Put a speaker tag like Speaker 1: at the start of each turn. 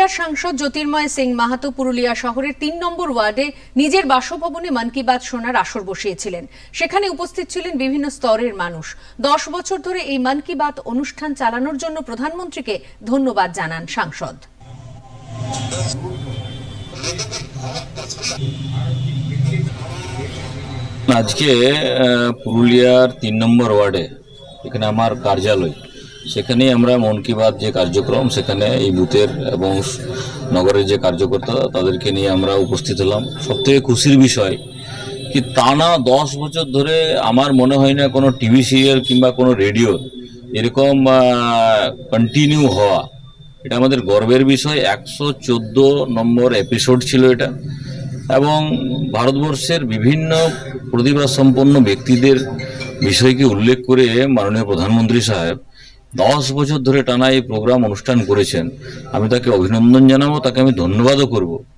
Speaker 1: পুরুলিয়ার সাংসদ জ্যোতির্ময় সিং মাহাতো পুরুলিয়া শহরের তিন নম্বর ওয়ার্ডে নিজের বাসভবনে মন কি বাত শোনার আসর বসিয়েছিলেন। সেখানে উপস্থিত ছিলেন বিভিন্ন স্তরের মানুষ। দশ বছর ধরে এই মন কি বাত অনুষ্ঠান চালানোর জন্য প্রধানমন্ত্রীকে ধন্যবাদ জানান সাংসদ।
Speaker 2: আজকে পুরুলিয়ার তিন নম্বর ওয়ার্ডে, এখানে আমার কার্যালয় সেখানে আমরা মন কি বাত যে কার্যক্রম, সেখানে এই বুথের এবং নগরের যে কার্যকর্তা, তাদেরকে নিয়ে আমরা উপস্থিত হলাম। সবথেকে খুশির বিষয় কি, টানা দশ বছর ধরে আমার মনে হয় না কোনো টিভি সিরিয়াল কিংবা কোনো রেডিও এরকম কন্টিনিউ হওয়া। এটা আমাদের গর্বের বিষয়। একশো চোদ্দ নম্বর এপিসোড ছিল এটা। এবং ভারতবর্ষের বিভিন্ন প্রতিভা সম্পন্ন ব্যক্তিদের বিষয়কে উল্লেখ করে মাননীয় প্রধানমন্ত্রী সাহেব দশ বছর ধরে টানা এই প্রোগ্রাম অনুষ্ঠান করেছেন। আমি তাকে অভিনন্দন জানাব, তাকে আমি ধন্যবাদও করব।